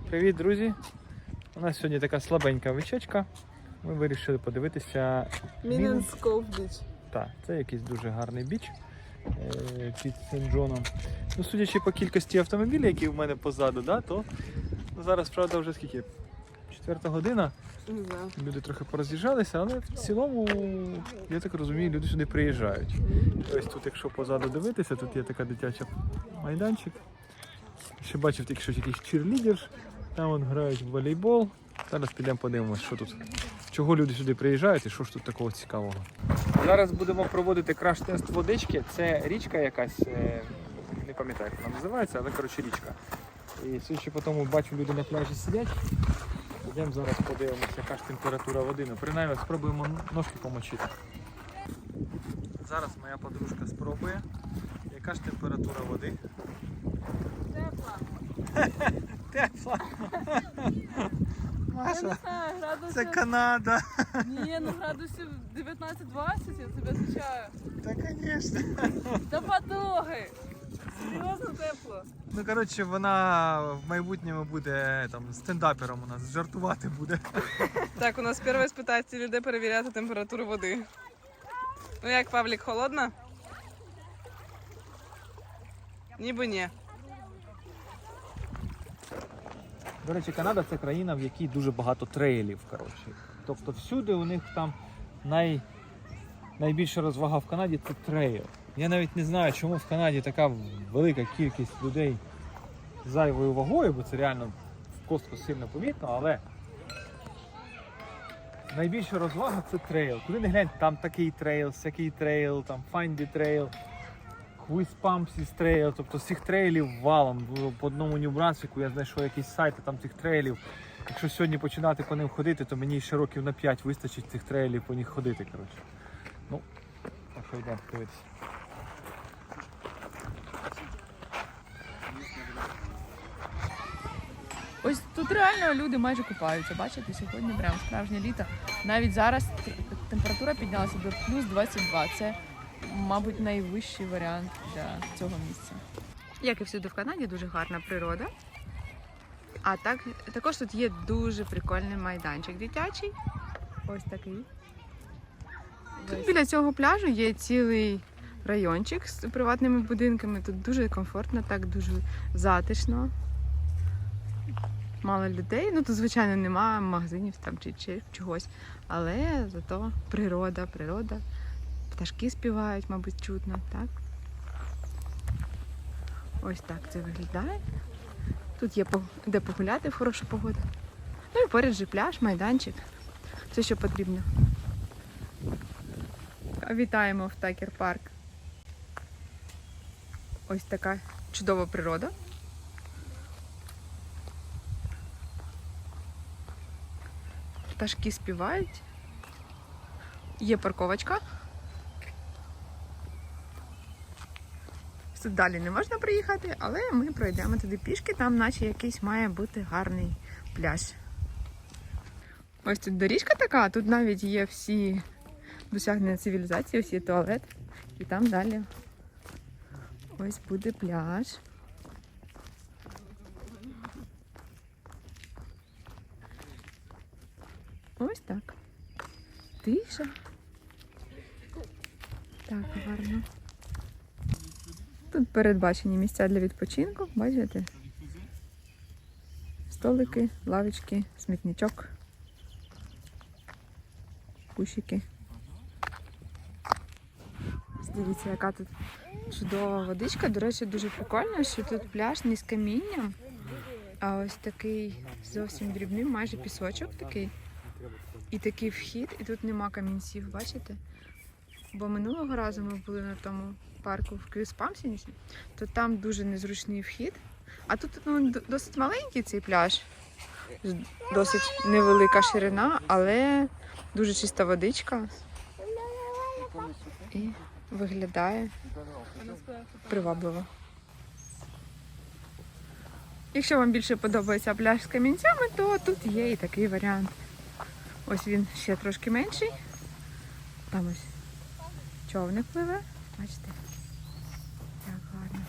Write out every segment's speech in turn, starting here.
Привіт, друзі! У нас сьогодні така слабенька вечечка. Ми вирішили подивитися. Міненсков біч. Так, це якийсь дуже гарний біч е, під Сен-Джоном. Ну, судячи по кількості автомобілів, які в мене позаду, да, то ну, зараз, правда, вже скільки? Четверта година. Люди трохи пороз'їжджалися, але в цілому, я так розумію, люди сюди приїжджають. Ось тут, якщо позаду дивитися, тут є така дитяча майданчик. Ще бачив тільки що якийсь чирлідер, там вон грають в волейбол. Зараз підемо подивимось, що тут, чого люди сюди приїжджають і що ж тут такого цікавого. Зараз будемо проводити краш-тест водички. Це річка якась, е, не пам'ятаю, як вона називається, але коротше річка. І судячи по тому, бачу, люди на пляжі сидять. Йдемо зараз подивимося, яка ж температура води. Ну, принаймні спробуємо ножки помочити. Зараз моя подружка спробує. Яка ж температура води? Тепла. Маша, це Канада. Ні, ну градусів 19-20, я тобі відповідаю. Та звісно. Та подоги. Серйозно тепло. Ну коротше, вона в майбутньому буде там стендапером у нас, жартувати буде. Так, у нас перше спитається людей перевіряти температуру води. Ну як, Павлік, холодно? Ніби ні. До речі, Канада це країна, в якій дуже багато трейлів. Коротше. Тобто всюди у них там най... найбільша розвага в Канаді це трейл. Я навіть не знаю, чому в Канаді така велика кількість людей з зайвою вагою, бо це реально в костку сильно помітно, але найбільша розвага це трейл. Куди не глянь, там такий трейл, всякий трейл, там Find the Trail. Quiz Pumps трейл, тобто всіх трейлів валом. По одному Нью-Брансвіку я знайшов якісь сайти там цих трейлів. Якщо сьогодні починати по ним ходити, то мені ще років на 5 вистачить цих трейлів по них ходити. Коротше. Ну, так що йдемо дивитися. Ось тут реально люди майже купаються. Бачите, сьогодні прям справжнє літо. Навіть зараз температура піднялася до плюс 22. Це, мабуть, найвищий варіант для цього місця. Як і всюди в Канаді, дуже гарна природа. А так, також тут є дуже прикольний майданчик дитячий. Ось такий. Тут біля цього пляжу є цілий райончик з приватними будинками. Тут дуже комфортно, так дуже затишно мало людей. Ну тут, звичайно, немає магазинів там чи, чи чогось. Але зато природа, природа. Пташки співають, мабуть, чутно, так? Ось так це виглядає. Тут є де погуляти в хорошу погоду. Ну і поряд же пляж, майданчик. Все, що потрібно. Вітаємо в Такер Парк. Ось така чудова природа. Пташки співають. Є парковочка. Тут далі не можна приїхати, але ми пройдемо туди пішки, там наче якийсь має бути гарний пляж. Ось тут доріжка така, тут навіть є всі досягнення цивілізації, ось є туалет. І там далі ось буде пляж. Ось так. Тиша. Так, гарно. Тут передбачені місця для відпочинку, бачите? Столики, лавочки, смітничок, кущики. Дивіться, яка тут чудова водичка. До речі, дуже прикольно, що тут пляж не з камінням, а ось такий зовсім дрібний, майже пісочок такий. І такий вхід, і тут нема камінців, бачите? Бо минулого разу ми були на тому парку в Квіспамсінісі, то там дуже незручний вхід. А тут ну, досить маленький цей пляж, досить невелика ширина, але дуже чиста водичка. І виглядає привабливо. Якщо вам більше подобається пляж з камінцями, то тут є і такий варіант. Ось він ще трошки менший. Там ось човник пливе. Бачите? Так, гарно.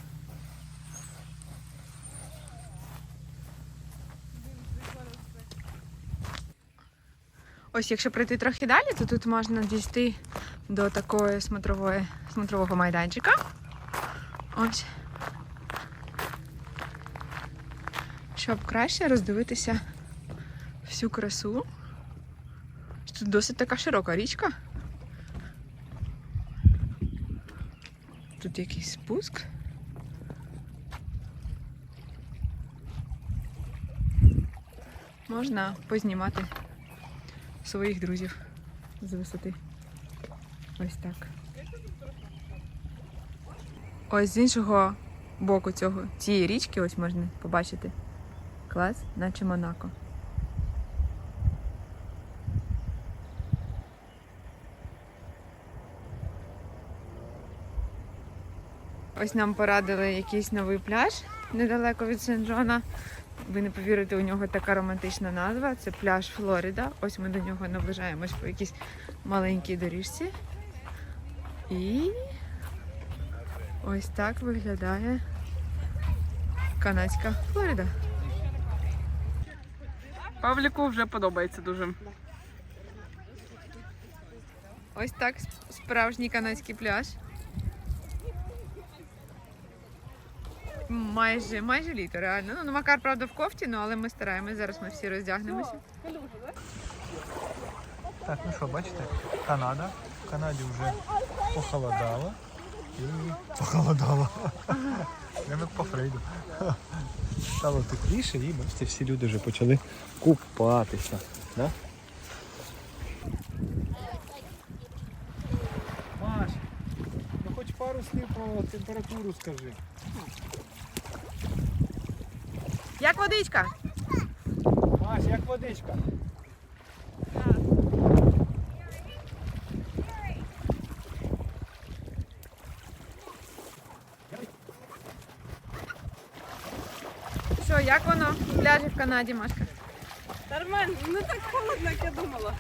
Ось, якщо пройти трохи далі, то тут можна дійти до такої смотрової, смотрового майданчика. Ось. Щоб краще роздивитися всю красу. Тут досить така широка річка. Тут якийсь спуск. Можна познімати своїх друзів з висоти. Ось так. Ось з іншого боку цього, цієї річки ось можна побачити клас, наче Монако. Ось нам порадили якийсь новий пляж недалеко від Сен-Джона. Ви не повірите, у нього така романтична назва. Це пляж Флорида. Ось ми до нього наближаємось по якійсь маленькій доріжці. І ось так виглядає канадська Флорида. Павліку вже подобається дуже. Ось так справжній канадський пляж. Майже, майже літо, реально. Ну, Макар, правда, в кофті, ну але ми стараємось. Зараз ми всі роздягнемося. Так, ну що, бачите, Канада. В Канаді вже похолодало. І похолодало. Як по Фрейду. Стало тепліше і бачите, всі люди вже почали купатися. Да? Маш, ну хоч пару слів про температуру скажи. Як водичка? Маш, як водичка? Що, як воно? Пляжі в Канаді, Машка? Нормально, не так холодно, як я думала.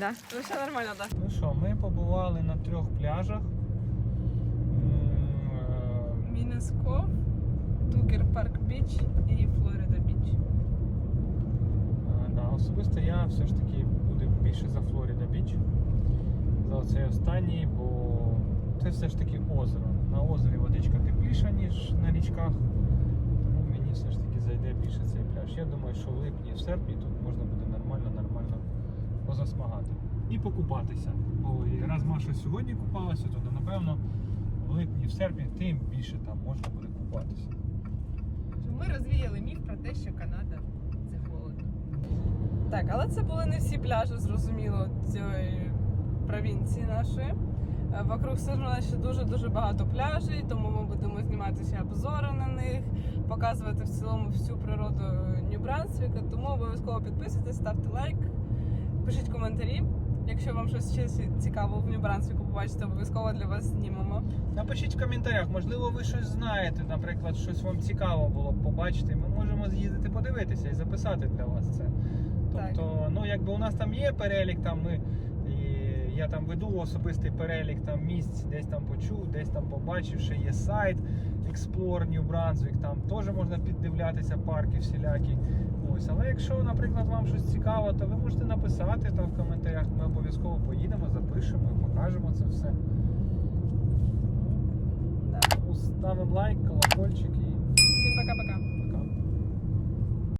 Да. Все нормально, так. Ну що, ми побували на трьох пляжах. М, Тугер Парк Біч і Флорида Біч. Да, особисто я все ж таки буду більше за Флоріда Біч. За цей останній, бо це все ж таки озеро. На озері водичка тепліша, ніж на річках. Тому мені все ж таки зайде більше цей пляж. Я думаю, що в липні, в серпні тут можна буде нормально, нормально позасмагати. І покупатися. Бо і раз Маша сьогодні купалася, то напевно в липні, в серпні тим більше там можна буде купатися. Ми розвіяли міф про те, що Канада це холодно. Так, але це були не всі пляжі, зрозуміло, цієї провінції нашої. Е, Вокруг Сержана ще дуже-дуже багато пляжів, тому ми будемо знімати ще обзори на них, показувати в цілому всю природу Нью-Брансвіка. Тому обов'язково підписуйтесь, ставте лайк, пишіть коментарі. Якщо вам щось ще цікаво в Нью-Брансвіку побачите, обов'язково для вас знімемо. Напишіть в коментарях, можливо, ви щось знаєте, наприклад, щось вам цікаво було б побачити. Ми можемо з'їздити подивитися і записати для вас це. Тобто, ну якби у нас там є перелік, там ми я там веду особистий перелік там місць, десь там почув, десь там побачив, ще є сайт Explore New Brunswick, там теж можна піддивлятися парки всілякі. Ось, але якщо, наприклад, вам щось цікаво, то ви можете написати там в коментарях. Ми обов'язково поїдемо, запишемо покажемо це все. Ставимо лайк, колокольчик і Всім пока-пока.